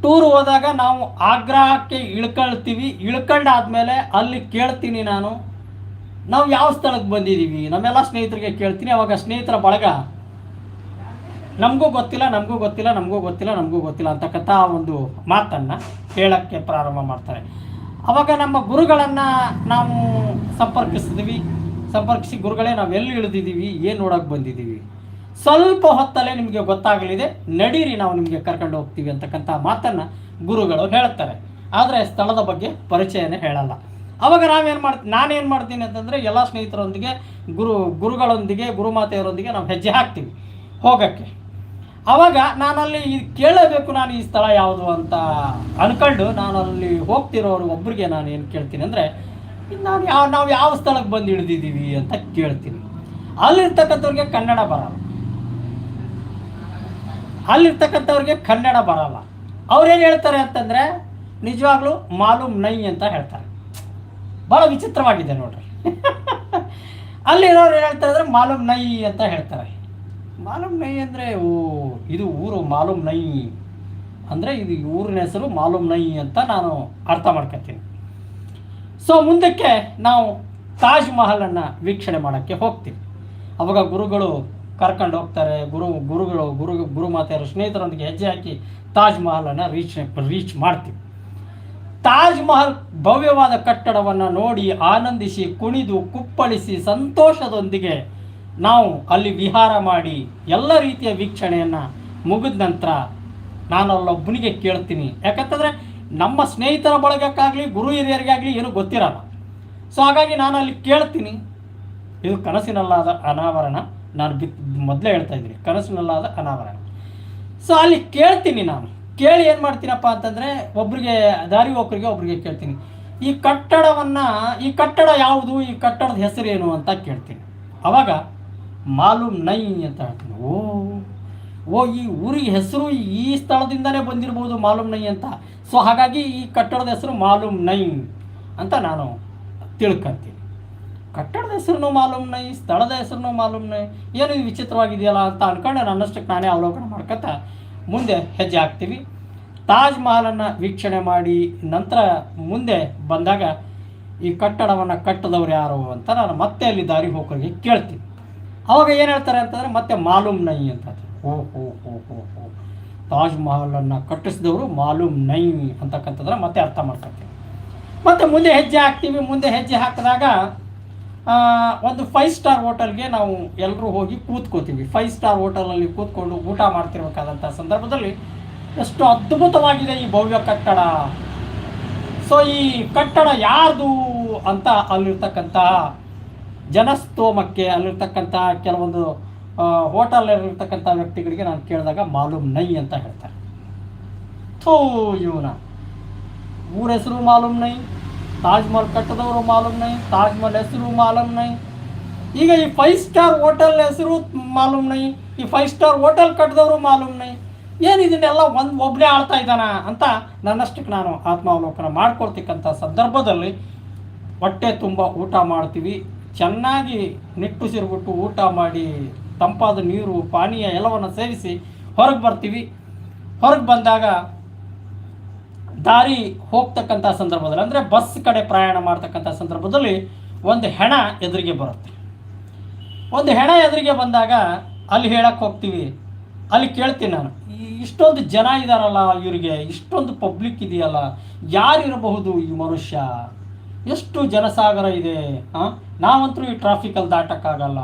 ಟೂರ್ ಹೋದಾಗ ನಾವು ಆಗ್ರಹಕ್ಕೆ ಇಳ್ಕೊಳ್ತೀವಿ. ಇಳ್ಕೊಂಡಾದ್ಮೇಲೆ ಅಲ್ಲಿ ಕೇಳ್ತೀನಿ ನಾನು. ನಾವು ಯಾವ ಸ್ಥಳಕ್ಕೆ ಬಂದಿದ್ದೀವಿ? ನಮ್ಮೆಲ್ಲ ಸ್ನೇಹಿತರಿಗೆ ಕೇಳ್ತೀನಿ. ಅವಾಗ ಸ್ನೇಹಿತರ ಬಳಗ, ನಮಗೂ ಗೊತ್ತಿಲ್ಲ ನಮಗೂ ಗೊತ್ತಿಲ್ಲ ನಮಗೂ ಗೊತ್ತಿಲ್ಲ ನಮಗೂ ಗೊತ್ತಿಲ್ಲ ಅಂತಕ್ಕಂಥ ಒಂದು ಮಾತನ್ನು ಹೇಳೋಕ್ಕೆ ಪ್ರಾರಂಭ ಮಾಡ್ತಾರೆ. ಅವಾಗ ನಮ್ಮ ಗುರುಗಳನ್ನು ನಾವು ಸಂಪರ್ಕಿಸಿದ್ವಿ. ಸಂಪರ್ಕಿಸಿ ಗುರುಗಳೇ ನಾವು ಎಲ್ಲಿ ಇಳಿದಿದ್ದೀವಿ? ಏನು ನೋಡೋಕೆ ಬಂದಿದ್ದೀವಿ? ಸ್ವಲ್ಪ ಹೊತ್ತಲ್ಲೇ ನಿಮಗೆ ಗೊತ್ತಾಗಲಿದೆ, ನಡೀರಿ ನಾವು ನಿಮಗೆ ಕರ್ಕೊಂಡು ಹೋಗ್ತೀವಿ ಅಂತಕ್ಕಂಥ ಮಾತನ್ನು ಗುರುಗಳು ಹೇಳ್ತಾರೆ. ಆದರೆ ಸ್ಥಳದ ಬಗ್ಗೆ ಪರಿಚಯನೇ ಹೇಳಲ್ಲ. ಅವಾಗ ನಾವೇನು ಮಾಡ್ತೀವಿ ನಾನೇನು ಮಾಡ್ತೀನಿ ಅಂತಂದರೆ ಎಲ್ಲ ಸ್ನೇಹಿತರೊಂದಿಗೆ, ಗುರು, ಗುರುಗಳೊಂದಿಗೆ ಗುರುಮಾತೆಯರೊಂದಿಗೆ ನಾವು ಹೆಜ್ಜೆ ಹಾಕ್ತೀವಿ ಹೋಗಕ್ಕೆ. ಅವಾಗ ನಾನಲ್ಲಿ ಕೇಳಬೇಕು ನಾನು ಈ ಸ್ಥಳ ಯಾವುದು ಅಂತ ಅನ್ಕೊಂಡು ನಾನು ಅಲ್ಲಿ ಹೋಗ್ತಿರೋರು ಒಬ್ಬರಿಗೆ ನಾನು ಏನು ಕೇಳ್ತೀನಿ ಅಂದರೆ, ನಾನು ಯಾವ ನಾವು ಯಾವ ಸ್ಥಳಕ್ಕೆ ಬಂದು ಹಿಡಿದಿದ್ದೀವಿ ಅಂತ ಕೇಳ್ತೀನಿ. ಅಲ್ಲಿರ್ತಕ್ಕಂಥವ್ರಿಗೆ ಕನ್ನಡ ಬರಲ್ಲ. ಅಲ್ಲಿರ್ತಕ್ಕಂಥವ್ರಿಗೆ ಕನ್ನಡ ಬರಲ್ಲ. ಅವ್ರೇನು ಹೇಳ್ತಾರೆ ಅಂತಂದರೆ, ನಿಜವಾಗ್ಲೂ ಮಾಲೂಮ್ ನೈ ಅಂತ ಹೇಳ್ತಾರೆ. ಭಾಳ ವಿಚಿತ್ರವಾಗಿದೆ ನೋಡ್ರಿ. ಅಲ್ಲಿರೋರು ಹೇಳ್ತಾರೆ ಅಂದರೆ ಮಾಲೂಮ್ ನೈ ಅಂತ ಹೇಳ್ತಾರೆ. ಮಾಲೂಮ್ ನೈ ಅಂದರೆ, ಓ, ಇದು ಊರು ಮಾಲೂಮ್ ನೈ. ಅಂದರೆ ಇದು ಊರಿನ ಹೆಸರು ಮಾಲೂಮ್ ನೈ ಅಂತ ನಾನು ಅರ್ಥ ಮಾಡ್ಕೊತೀನಿ. ಸೊ ಮುಂದಕ್ಕೆ ನಾವು ತಾಜ್ ಮಹಲನ್ನು ವೀಕ್ಷಣೆ ಮಾಡೋಕ್ಕೆ ಹೋಗ್ತೀವಿ. ಅವಾಗ ಗುರುಗಳು ಕರ್ಕೊಂಡು ಹೋಗ್ತಾರೆ, ಗುರು, ಗುರುಗಳು, ಗುರು ಗುರುಮಾತೆಯರು ಸ್ನೇಹಿತರೊಂದಿಗೆ ಹೆಜ್ಜೆ ಹಾಕಿ ತಾಜ್ ಮಹಲನ್ನು ರೀಚ್ ರೀಚ್ ಮಾಡ್ತೀವಿ. ತಾಜ್ ಮಹಲ್ ಭವ್ಯವಾದ ಕಟ್ಟಡವನ್ನು ನೋಡಿ ಆನಂದಿಸಿ, ಕುಣಿದು, ಕುಪ್ಪಳಿಸಿ, ಸಂತೋಷದೊಂದಿಗೆ ನಾವು ಅಲ್ಲಿ ವಿಹಾರ ಮಾಡಿ ಎಲ್ಲ ರೀತಿಯ ವೀಕ್ಷಣೆಯನ್ನು ಮುಗಿದ ನಂತರ ನಾನು ಅಲ್ಲೊಬ್ಬನಿಗೆ ಕೇಳ್ತೀನಿ. ಯಾಕಂತಂದರೆ ನಮ್ಮ ಸ್ನೇಹಿತರ ಬಳಗಕ್ಕಾಗಲಿ, ಗುರು ಹಿರಿಯರಿಗಾಗಲಿ ಏನೂ ಗೊತ್ತಿರಲ್ಲ. ಸೊ ಹಾಗಾಗಿ ನಾನು ಅಲ್ಲಿ ಕೇಳ್ತೀನಿ. ಇದು ಕನಸಿನಲ್ಲಾದ ಅನಾವರಣ. ನಾನು ಬಿತ್ ಮೊದಲೇ ಹೇಳ್ತಾ ಇದ್ದೀನಿ, ಕನಸಿನಲ್ಲಾದ ಅನಾವರಣ. ಸೊ ಅಲ್ಲಿ ಕೇಳ್ತೀನಿ ನಾನು. ಕೇಳಿ ಏನು ಮಾಡ್ತೀನಪ್ಪ ಅಂತಂದರೆ, ಒಬ್ರಿಗೆ, ದಾರಿ ಹೋಗ್ರಿಗೆ ಒಬ್ರಿಗೆ ಕೇಳ್ತೀನಿ. ಈ ಕಟ್ಟಡವನ್ನು, ಈ ಕಟ್ಟಡ ಯಾವುದು, ಈ ಕಟ್ಟಡದ ಹೆಸರೇನು ಅಂತ ಕೇಳ್ತೀನಿ. ಅವಾಗ ಮಾಲೂಮ್ ನೈ ಅಂತ ಹೇಳ್ತೀನಿ. ಓ ಓ, ಈ ಊರಿಗೆ ಹೆಸರು ಈ ಸ್ಥಳದಿಂದಲೇ ಬಂದಿರ್ಬೋದು ಮಾಲೂಮ್ ನೈ ಅಂತ. ಸೊ ಹಾಗಾಗಿ ಈ ಕಟ್ಟಡದ ಹೆಸರು ಮಾಲೂಮ್ ನೈ ಅಂತ ನಾನು ತಿಳ್ಕೊಂತೀನಿ. ಕಟ್ಟಡದ ಹೆಸರು ಮಾಲೂಮ್ ನೈ, ಸ್ಥಳದ ಹೆಸರು ಮಾಲೂಮ್ ನೈ, ಏನು ವಿಚಿತ್ರವಾಗಿದೆಯಲ್ಲ ಅಂತ ಅನ್ಕೊಂಡು. ನನ್ನಷ್ಟಕ್ಕೆ ನಾನೇ ಅವಲೋಕನ ಮಾಡ್ಕೊತಾ ಮುಂದೆ ಹೆಜ್ಜೆ ಹಾಕ್ತೀವಿ. ತಾಜ್ ಮಹಲನ್ನು ವೀಕ್ಷಣೆ ಮಾಡಿ ನಂತರ ಮುಂದೆ ಬಂದಾಗ ಈ ಕಟ್ಟಡವನ್ನು ಕಟ್ಟದವ್ರು ಯಾರು ಅಂತ ನಾನು ಮತ್ತೆ ಅಲ್ಲಿ ದಾರಿ ಹೋಗೋರಿಗೆ ಕೇಳ್ತೀನಿ. ಅವಾಗ ಏನು ಹೇಳ್ತಾರೆ ಅಂತಂದರೆ ಮತ್ತೆ ಮಾಲೂಮ್ ನೈ ಅಂತ. ಓ ಹೋ ಹೋ ಹೋ ಹೋ ತಾಜ್ ಮಹಲನ್ನು ಕಟ್ಟಿಸಿದವರು ಮಾಲೂಮ್ ನೈ ಅಂತಕ್ಕಂಥದ್ರೆ ಮತ್ತೆ ಅರ್ಥ ಮಾಡ್ಕೊತೀವಿ ಮತ್ತು ಮುಂದೆ ಹೆಜ್ಜೆ ಹಾಕ್ತೀವಿ. ಮುಂದೆ ಹೆಜ್ಜೆ ಹಾಕಿದಾಗ ಒಂದು ಫೈವ್ ಸ್ಟಾರ್ ಹೋಟೆಲ್ಗೆ ನಾವು ಎಲ್ಲರೂ ಹೋಗಿ ಕೂತ್ಕೋತೀವಿ. ಫೈವ್ ಸ್ಟಾರ್ ಹೋಟೆಲಲ್ಲಿ ಕೂತ್ಕೊಂಡು ಊಟ ಮಾಡ್ತಿರ್ಬೇಕಾದಂಥ ಸಂದರ್ಭದಲ್ಲಿ ಎಷ್ಟು ಅದ್ಭುತವಾಗಿದೆ ಈ ಭವ್ಯ ಕಟ್ಟಡ. ಸೊ ಈ ಕಟ್ಟಡ ಯಾರ್ದು ಅಂತ ಅಲ್ಲಿರ್ತಕ್ಕಂಥ ಜನಸ್ತೋಮಕ್ಕೆ ಅಲ್ಲಿರ್ತಕ್ಕಂಥ ಕೆಲವೊಂದು ಹೋಟೆಲಲ್ಲಿರ್ತಕ್ಕಂಥ ವ್ಯಕ್ತಿಗಳಿಗೆ ನಾನು ಕೇಳಿದಾಗ ಮಾಲೂಮ್ ನೈ ಅಂತ ಹೇಳ್ತಾರೆ. ಥೂ, ಇವನ. ಊರ ಹೆಸರು ಮಾಲೂಮ್ ನೈ. ತಾಜ್ ಮಹಲ್ ಕಟ್ಟದವರು ಮಾಲೂಮ್ ನೈ, ತಾಜ್ಮಹಲ್ ಹೆಸರು ಮಾಲೂಮ್ ನೈ. ಈಗ ಈ ಫೈವ್ ಸ್ಟಾರ್ ಹೋಟೆಲ್ ಹೆಸರು ಮಾಲೂಮ್ ನೈ, ಈ ಫೈವ್ ಸ್ಟಾರ್ ಹೋಟೆಲ್ ಕಟ್ಟಿದವರು ಮಾಲೂಮ್ ನೈ. ಏನು ಇದನ್ನೆಲ್ಲ ಒಂದು ಒಬ್ಬನೇ ಆಳ್ತಾ ಇದ್ದಾನ ಅಂತ ನನ್ನಷ್ಟಕ್ಕೆ ನಾನು ಆತ್ಮಾವಲೋಕನ ಮಾಡ್ಕೊಳ್ತಕ್ಕಂಥ ಸಂದರ್ಭದಲ್ಲಿ ಹೊಟ್ಟೆ ತುಂಬ ಊಟ ಮಾಡ್ತೀವಿ. ಚೆನ್ನಾಗಿ ನಿಟ್ಟುಸಿರ್ಬಿಟ್ಟು ಊಟ ಮಾಡಿ ತಂಪಾದ ನೀರು, ಪಾನೀಯ ಎಲ್ಲವನ್ನು ಸೇವಿಸಿ ಹೊರಗೆ ಬರ್ತೀವಿ. ಹೊರಗೆ ಬಂದಾಗ ದಾರಿ ಹೋಗ್ತಕ್ಕಂಥ ಸಂದರ್ಭದಲ್ಲಿ, ಅಂದರೆ ಬಸ್ ಕಡೆ ಪ್ರಯಾಣ ಮಾಡ್ತಕ್ಕಂಥ ಸಂದರ್ಭದಲ್ಲಿ ಒಂದು ಹೆಣ ಎದುರಿಗೆ ಬರುತ್ತೆ. ಒಂದು ಹೆಣ ಎದುರಿಗೆ ಬಂದಾಗ ಅಲ್ಲಿ ಹೇಳಕ್ಕೆ ಹೋಗ್ತೀವಿ, ಅಲ್ಲಿ ಕೇಳ್ತೀನಿ ನಾನು ಇಷ್ಟೊಂದು ಜನ ಇದ್ದಾರಲ್ಲ ಇವರಿಗೆ, ಇಷ್ಟೊಂದು ಪಬ್ಲಿಕ್ ಇದೆಯಲ್ಲ ಯಾರಿರಬಹುದು ಈ ಮನುಷ್ಯ? ಎಷ್ಟು ಜನಸಾಗರ ಇದೆ ಹಾಂ ನಾವಂತರೂ ಈ ಟ್ರಾಫಿಕಲ್ಲಿ ದಾಟಕ್ಕಾಗಲ್ಲ.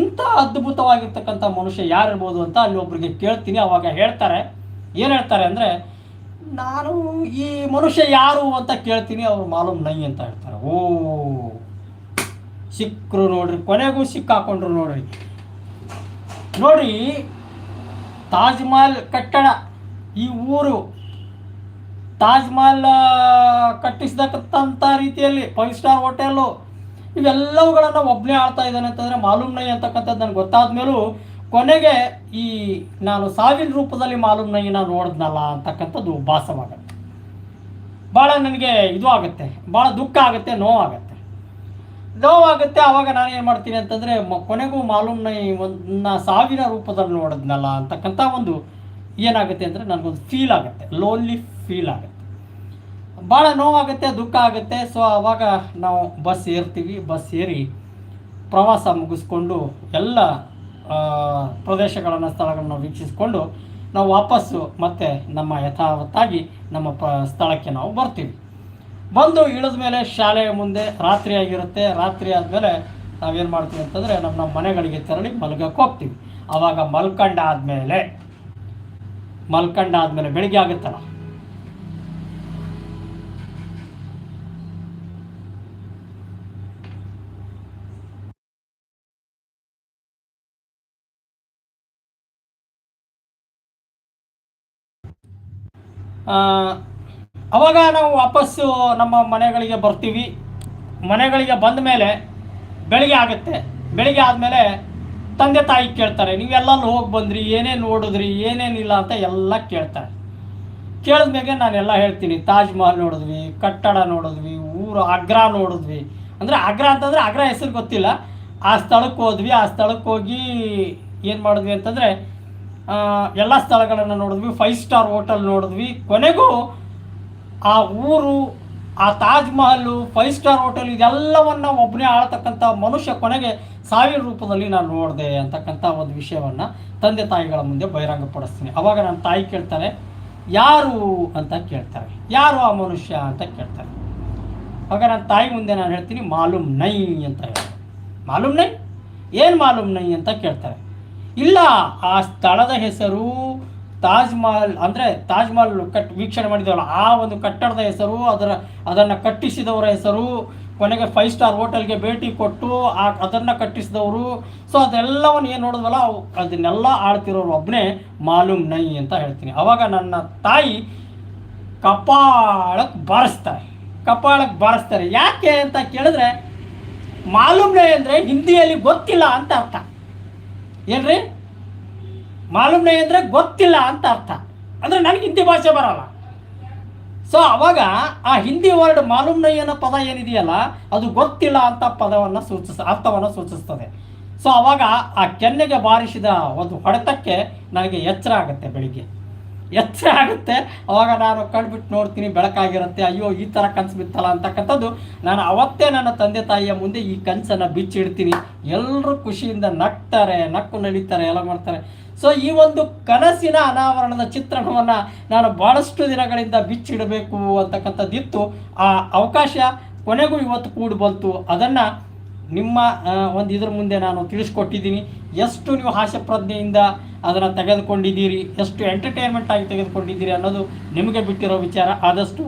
ಇಂಥ ಅದ್ಭುತವಾಗಿರ್ತಕ್ಕಂಥ ಮನುಷ್ಯ ಯಾರಿರ್ಬೋದು ಅಂತ ಅಲ್ಲಿ ಒಬ್ರಿಗೆ ಕೇಳ್ತೀನಿ, ಅವಾಗ ಹೇಳ್ತಾರೆ. ಏನು ಹೇಳ್ತಾರೆ ಅಂದರೆ ನಾನು ಈ ಮನುಷ್ಯ ಯಾರು ಅಂತ ಕೇಳ್ತೀನಿ, ಅವ್ರು ಮಾಲೂಮ್ ನೈ ಅಂತ ಹೇಳ್ತಾರೆ. ಓ, ಸಿಕ್ಕರು ನೋಡ್ರಿ, ಕೊನೆಗೂ ಸಿಕ್ಕಾಕೊಂಡ್ರು ನೋಡ್ರಿ. ನೋಡಿ, ತಾಜ್ ಮಹಲ್ ಕಟ್ಟಡ, ಈ ಊರು ತಾಜ್ ಮಹಲ್ ಕಟ್ಟಿಸಿದಕ್ಕಂಥ ರೀತಿಯಲ್ಲಿ, ಫೈವ್ ಸ್ಟಾರ್ ಹೋಟೆಲು ಇವೆಲ್ಲವುಗಳನ್ನು ಒಬ್ಬನೇ ಆಳ್ತಾ ಇದ್ದಾನೆ ಅಂತಂದರೆ ಮಾಲೂಮ್ ನೈ ಅಂತಕ್ಕಂಥದ್ದು ನನಗೆ ಗೊತ್ತಾದ ಮೇಲೂ ಕೊನೆಗೆ ಈ ನಾನು ಸಾವಿನ ರೂಪದಲ್ಲಿ ಮಾಲೂಮ್ನಯ್ಯನ ನೋಡಿದ್ನಲ್ಲ ಅಂತಕ್ಕಂಥದ್ದು ಭಾಸವಾಗುತ್ತೆ. ಭಾಳ ನನಗೆ ಇದು ಆಗುತ್ತೆ ಭಾಳ ದುಃಖ ಆಗುತ್ತೆ ನೋವಾಗುತ್ತೆ ನೋವಾಗುತ್ತೆ ಆವಾಗ ನಾನು ಏನು ಮಾಡ್ತೀನಿ ಅಂತಂದರೆ ಮ, ಕೊನೆಗೂ ಮಾಲೂಮ್ ನೈ ಒಂದು ಸಾವಿನ ರೂಪದಲ್ಲಿ ನೋಡಿದ್ನಲ್ಲ ಅಂತಕ್ಕಂಥ ಒಂದು ಏನಾಗುತ್ತೆ ಅಂದರೆ ನನಗೊಂದು ಫೀಲ್ ಆಗುತ್ತೆ ಲೋನ್ಲಿ ಫೀಲ್ ಆಗುತ್ತೆ. ಭಾಳ ನೋವಾಗುತ್ತೆ ದುಃಖ ಆಗುತ್ತೆ. ಸೊ ಆವಾಗ ನಾವು ಬಸ್ ಏರ್ತೀವಿ, ಬಸ್ ಏರಿ ಪ್ರವಾಸ ಮುಗಿಸ್ಕೊಂಡು ಎಲ್ಲ ಪ್ರದೇಶಗಳನ್ನು, ಸ್ಥಳಗಳನ್ನು ವೀಕ್ಷಿಸಿಕೊಂಡು ನಾವು ವಾಪಸ್ಸು ಮತ್ತೆ ನಮ್ಮ ಯಥಾವತ್ತಾಗಿ ನಮ್ಮ ಪ, ಸ್ಥಳಕ್ಕೆ ನಾವು ಬರ್ತೀವಿ. ಬಂದು ಇಳಿದ ಮೇಲೆ ಶಾಲೆಯ ಮುಂದೆ ರಾತ್ರಿ ಆಗಿರುತ್ತೆ ರಾತ್ರಿ ಆದಮೇಲೆ ನಾವೇನು ಮಾಡ್ತೀವಿ ಅಂತಂದರೆ ನಮ್ಮ ನಮ್ಮ ಮನೆಗಳಿಗೆ ತೆರಳಿ ಮಲಗಕ್ಕೆ ಹೋಗ್ತೀವಿ. ಆವಾಗ ಮಲ್ಕಂಡಾದ್ಮೇಲೆ ಮಲ್ಕಂಡಾದ್ಮೇಲೆ ಬೆಳಿಗ್ಗೆ ಆಗುತ್ತಲ್ಲ? ಅವಾಗ ನಾವು ವಾಪಸ್ಸು ನಮ್ಮ ಮನೆಗಳಿಗೆ ಬರ್ತೀವಿ. ಮನೆಗಳಿಗೆ ಬಂದ ಮೇಲೆ ಬೆಳಿಗ್ಗೆ ಆಗುತ್ತೆ. ಬೆಳಿಗ್ಗೆ ಆದಮೇಲೆ ತಂದೆ ತಾಯಿ ಕೇಳ್ತಾರೆ, ನೀವೆಲ್ಲಲ್ಲಿ ಹೋಗಿ ಬಂದ್ರಿ, ಏನೇನು ನೋಡಿದ್ರಿ ಏನೇನಿಲ್ಲ ಅಂತ ಎಲ್ಲ ಕೇಳ್ತಾರೆ. ಕೇಳಿದ್ಮೇಲೆ ನಾನೆಲ್ಲ ಹೇಳ್ತೀನಿ, ತಾಜ್ ಮಹಲ್ ನೋಡಿದ್ವಿ, ಕಟ್ಟಡ ನೋಡಿದ್ವಿ, ಊರು ಆಗ್ರಾ ನೋಡಿದ್ವಿ. ಅಂದರೆ ಆಗ್ರಾ ಅಂತಂದರೆ ಆಗ್ರಾ ಹೆಸರು ಗೊತ್ತಿಲ್ಲ. ಆ ಸ್ಥಳಕ್ಕೆ ಹೋದ್ವಿ, ಆ ಸ್ಥಳಕ್ಕೆ ಹೋಗಿ ಏನು ಮಾಡಿದ್ವಿ ಅಂತಂದರೆ ಎಲ್ಲ ಸ್ಥಳಗಳನ್ನು ನೋಡಿದ್ವಿ ಫೈವ್ ಸ್ಟಾರ್ ಹೋಟೆಲ್ ನೋಡಿದ್ವಿ. ಕೊನೆಗೂ ಆ ಊರು, ಆ Taj Mahal five star hotel ಇದೆಲ್ಲವನ್ನು ಒಬ್ಬನೇ ಆಳ್ತಕ್ಕಂಥ ಮನುಷ್ಯ ಕೊನೆಗೆ ಸಾವಿರ ರೂಪದಲ್ಲಿ ನಾನು ನೋಡಿದೆ ಅಂತಕ್ಕಂಥ ಒಂದು ವಿಷಯವನ್ನು ತಂದೆ ತಾಯಿಗಳ ಮುಂದೆ ಬಹಿರಂಗಪಡಿಸ್ತೀನಿ. ಅವಾಗ ನನ್ನ ತಾಯಿ ಕೇಳ್ತಾರೆ, ಯಾರು ಅಂತ ಕೇಳ್ತಾರೆ. ಯಾರು ಆ ಮನುಷ್ಯ ಅಂತ ಕೇಳ್ತಾರೆ? ಆಗ ನನ್ನ ತಾಯಿ ಮುಂದೆ ನಾನು ಹೇಳ್ತೀನಿ, ಮಾಲೂಮ್ ನೈ ಅಂತ ಹೇಳ್ತಾರೆ. ಮಾಲೂಮ್ ನೈ? ಏನು ಮಾಲೂಮ್ ನೈ ಅಂತ ಕೇಳ್ತಾರೆ. ಇಲ್ಲ, ಆ ಸ್ಥಳದ ಹೆಸರು ತಾಜ್ ಮಹಲ್, ಅಂದರೆ ತಾಜ್ ಮಹಲ್ ಕಟ್, ವೀಕ್ಷಣೆ ಮಾಡಿದ್ದೇವಲ್ಲ ಆ ಒಂದು ಕಟ್ಟಡದ ಹೆಸರು, ಅದರ, ಅದನ್ನು ಕಟ್ಟಿಸಿದವರ ಹೆಸರು, ಕೊನೆಗೆ ಫೈವ್ ಸ್ಟಾರ್ ಹೋಟೆಲ್ಗೆ ಭೇಟಿ ಕೊಟ್ಟು, ಆ ಅದನ್ನು ಕಟ್ಟಿಸಿದವರು. ಸೊ ಅದೆಲ್ಲವನ್ನು ಏನು ನೋಡಿದ್ವಲ್ಲ ಅದನ್ನೆಲ್ಲ ಆಡ್ತಿರೋರು ಒಬ್ಬನೇ ಮಾಲೂಮ್ ನೈ ಅಂತ ಹೇಳ್ತೀನಿ. ಅವಾಗ ನನ್ನ ತಾಯಿ ಕಪಾಳಕ್ಕೆ ಬಾರಿಸ್ತಾರೆ. ಕಪಾಳಕ್ಕೆ ಬಾರಿಸ್ತಾರೆ. ಯಾಕೆ ಅಂತ ಕೇಳಿದ್ರೆ ಮಾಲೂಮ್ನೆ ಅಂದರೆ ಹಿಂದಿಯಲ್ಲಿ ಗೊತ್ತಿಲ್ಲ ಅಂತ ಅರ್ಥ. ಏನ್ರಿ? ಮಾಲೂಮ್ನೆ ಅಂದರೆ ಗೊತ್ತಿಲ್ಲ ಅಂತ ಅರ್ಥ. ಅಂದರೆ ನನಗೆ ಹಿಂದಿ ಭಾಷೆ ಬರಲ್ಲ. ಸೊ ಅವಾಗ ಆ ಹಿಂದಿ ವರ್ಡ್ ಮಾಲೂಮ್ ನೈ ಅನ್ನೋ ಪದ ಏನಿದೆಯಲ್ಲ, ಅದು ಗೊತ್ತಿಲ್ಲ ಅಂತ ಪದವನ್ನು ಸೂಚಿಸ, ಅರ್ಥವನ್ನು ಸೂಚಿಸ್ತದೆ. ಸೊ ಅವಾಗ ಆ ಕೆನ್ನೆಗೆ ಬಾರಿಸಿದ ಒಂದು ಹೊಡೆತಕ್ಕೆ ನನಗೆ ಎಚ್ಚರ ಆಗುತ್ತೆ ಬೆಳಿಗ್ಗೆ. ಎಚ್ಚರ ಆಗುತ್ತೆ. ಅವಾಗ ನಾನು ಕಣ್ಬಿಟ್ಟು ನೋಡ್ತೀನಿ, ಬೆಳಕಾಗಿರುತ್ತೆ. ಅಯ್ಯೋ, ಈ ಥರ ಕನಸು ಬಿತ್ತಲ್ಲ ಅಂತಕ್ಕಂಥದ್ದು ನಾನು ಅವತ್ತೇ ನನ್ನ ತಂದೆ ತಾಯಿಯ ಮುಂದೆ ಈ ಕನಸನ್ನು ಬಿಚ್ಚಿಡ್ತೀನಿ. ಎಲ್ಲರೂ ಖುಷಿಯಿಂದ ನಗ್ತಾರೆ, ನಕ್ಕು ನಡೀತಾರೆ, ಎಲ್ಲ ಮಾಡ್ತಾರೆ. ಸೊ ಈ ಒಂದು ಕನಸಿನ ಅನಾವರಣದ ಚಿತ್ರಣವನ್ನು ನಾನು ಭಾಳಷ್ಟು ದಿನಗಳಿಂದ ಬಿಚ್ಚಿಡಬೇಕು ಅಂತಕ್ಕಂಥದ್ದಿತ್ತು. ಆ ಅವಕಾಶ ಕೊನೆಗೂ ಇವತ್ತು ಕೂಡಿ ಬಂತು ಅದನ್ನು ನಿಮ್ಮ ಒಂದು ಇದ್ರ ಮುಂದೆ ನಾನು ತಿಳಿಸ್ಕೊಟ್ಟಿದ್ದೀನಿ. ಎಷ್ಟು ನೀವು ಹಾಸ್ಯಪ್ರಜ್ಞೆಯಿಂದ ಅದನ್ನು ತೆಗೆದುಕೊಂಡಿದ್ದೀರಿ, ಎಷ್ಟು ಎಂಟರ್ಟೈನ್ಮೆಂಟ್ ಆಗಿ ತೆಗೆದುಕೊಂಡಿದ್ದೀರಿ ಅನ್ನೋದು ನಿಮಗೆ ಬಿಟ್ಟಿರೋ ವಿಚಾರ. ಆದಷ್ಟು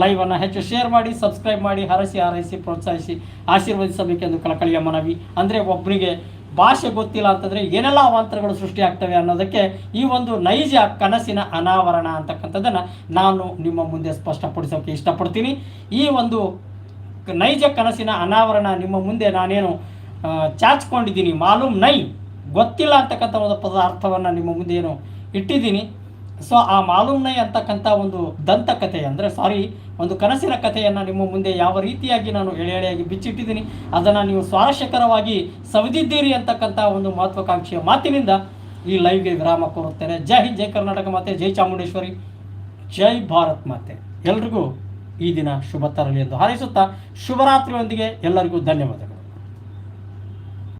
ಲೈವನ್ನು ಹೆಚ್ಚು ಶೇರ್ ಮಾಡಿ ಸಬ್ಸ್ಕ್ರೈಬ್ ಮಾಡಿ, ಹರಸಿ, ಹಾರೈಸಿ, ಪ್ರೋತ್ಸಾಹಿಸಿ, ಆಶೀರ್ವದಿಸಬೇಕೆಂದು ಕಳಕಳಿಯ ಮನವಿ. ಅಂದರೆ ಒಬ್ಬರಿಗೆ ಭಾಷೆ ಗೊತ್ತಿಲ್ಲ ಅಂತಂದರೆ ಏನೆಲ್ಲ ಅವಾಂತರಗಳು ಸೃಷ್ಟಿಯಾಗ್ತವೆ ಅನ್ನೋದಕ್ಕೆ ಈ ಒಂದು ನೈಜ ಕನಸಿನ ಅನಾವರಣ ಅಂತಕ್ಕಂಥದ್ದನ್ನು ನಾನು ನಿಮ್ಮ ಮುಂದೆ ಸ್ಪಷ್ಟಪಡಿಸೋಕೆ ಇಷ್ಟಪಡ್ತೀನಿ. ಈ ಒಂದು ನೈಜ ಕನಸಿನ ಅನಾವರಣ ನಿಮ್ಮ ಮುಂದೆ ನಾನೇನು ಚಾಚ್ಕೊಂಡಿದ್ದೀನಿ. ಮಾಲೂಮ್ ನೈ, ಗೊತ್ತಿಲ್ಲ ಅಂತಕ್ಕಂಥ ಒಂದು ಪದಾರ್ಥವನ್ನು ನಿಮ್ಮ ಮುಂದೆ ಏನು ಇಟ್ಟಿದ್ದೀನಿ. ಸೊ ಆ ಮಾಲೂಮ್ ನೈ ಅಂತಕ್ಕಂಥ ಒಂದು ದಂತಕಥೆ ಅಂದರೆ ಸಾರಿ ಒಂದು ಕನಸಿನ ಕಥೆಯನ್ನು ನಿಮ್ಮ ಮುಂದೆ ಯಾವ ರೀತಿಯಾಗಿ ನಾನು ಎಳೆ ಎಳೆಯಾಗಿ ಬಿಚ್ಚಿಟ್ಟಿದ್ದೀನಿ, ಅದನ್ನು ನೀವು ಸ್ವಾರಸ್ಯಕರವಾಗಿ ಸವಿದಿದ್ದೀರಿ ಅಂತಕ್ಕಂಥ ಒಂದು ಮಹತ್ವಾಕಾಂಕ್ಷೆಯ ಮಾತಿನಿಂದ ಈ ಲೈವ್ಗೆ ವಿರಾಮ ಕೋರುತ್ತೇನೆ. ಜೈ ಹಿಂದ್, ಜೈ ಕರ್ನಾಟಕ ಮಾತೆ, ಜೈ ಚಾಮುಂಡೇಶ್ವರಿ, ಜೈ ಭಾರತ್ ಮಾತೆ. ಎಲ್ರಿಗೂ ಈ ದಿನ ಶುಭ ತರಲಿ ಎಂದು ಹಾರೈಸುತ್ತಾ ಶುಭರಾತ್ರಿಯೊಂದಿಗೆ ಎಲ್ಲರಿಗೂ ಧನ್ಯವಾದಗಳು.